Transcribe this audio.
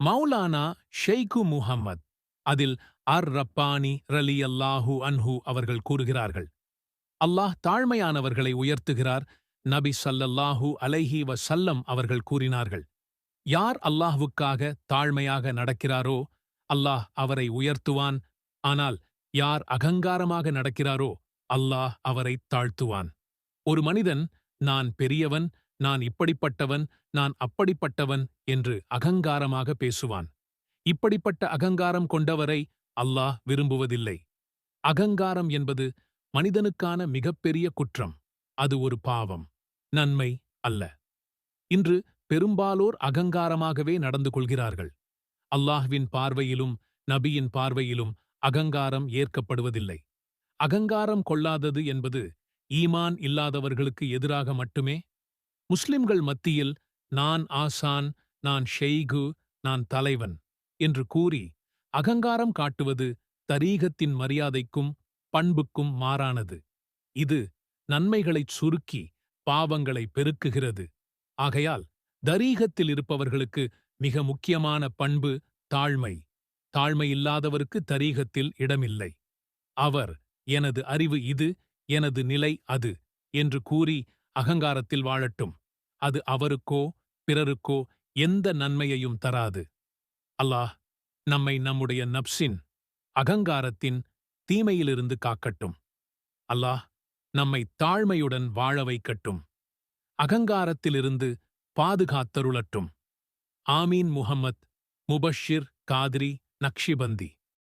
Maulana Sheikh Muhammad அதில் அர் ரப்பானி ரலி அல்லாஹூ அன்ஹு அவர்கள் கூறுகிறார்கள். அல்லாஹ் தாழ்மையானவர்களை உயர்த்துகிறார் நபி சல்லல்லாஹூ அலைஹி வசல்லம் அவர்கள் கூறினார்கள். யார் அல்லாஹ்வுக்காக தாழ்மையாக நடக்கிறாரோ அல்லாஹ் அவரை உயர்த்துவான். ஆனால் யார் அகங்காரமாக நடக்கிறாரோ அல்லாஹ் அவரை தாழ்த்துவான். ஒரு மனிதன் நான் பெரியவன் நான் இப்படிப்பட்டவன் நான் அப்படிப்பட்டவன் என்று அகங்காரமாக பேசுவான். இப்படிப்பட்ட அகங்காரம் கொண்டவரை அல்லாஹ் விரும்புவதில்லை. அகங்காரம் என்பது மனிதனுக்கான மிகப்பெரிய குற்றம். அது ஒரு பாவம் நன்மை அல்ல. இன்று பெரும்பாலோர் அகங்காரமாகவே நடந்து கொள்கிறார்கள். அல்லாஹ்வின் பார்வையிலும் நபியின் பார்வையிலும் அகங்காரம் ஏற்கப்படுவதில்லை. அகங்காரம் கொள்ளாதது என்பது ஈமான் இல்லாதவர்களுக்கு எதிராக மட்டுமே முஸ்லிம்கள் மத்தியில் நான் ஆசான் நான் ஷெய்கு நான் தலைவன் என்று கூறி அகங்காரம் காட்டுவது தரீகத்தின் மரியாதைக்கும் பண்புக்கும் மாறானது. இது நன்மைகளைச் சுருக்கி பாவங்களை பெருக்குகிறது. ஆகையால் தரீகத்தில் இருப்பவர்களுக்கு மிக முக்கியமான பண்பு தாழ்மை. தாழ்மை இல்லாதவருக்கு தரீகத்தில் இடமில்லை. அவர் எனது அறிவு இது எனது நிலை அது என்று கூறி அகங்காரத்தில் வாழட்டும். அது அவருக்கோ பிறருக்கோ எந்த நன்மையையும் தராது. அல்லாஹ் நம்மை நம்முடைய நப்சின் அகங்காரத்தின் தீமையிலிருந்து காக்கட்டும். அல்லாஹ் நம்மை தாழ்மையுடன் வாழ வைக்கட்டும். அகங்காரத்திலிருந்து பாதுகாத்தருளட்டும். ஆமீன் முஹம்மத் முபஷிர் காத்ரி நக்ஷிபந்தி.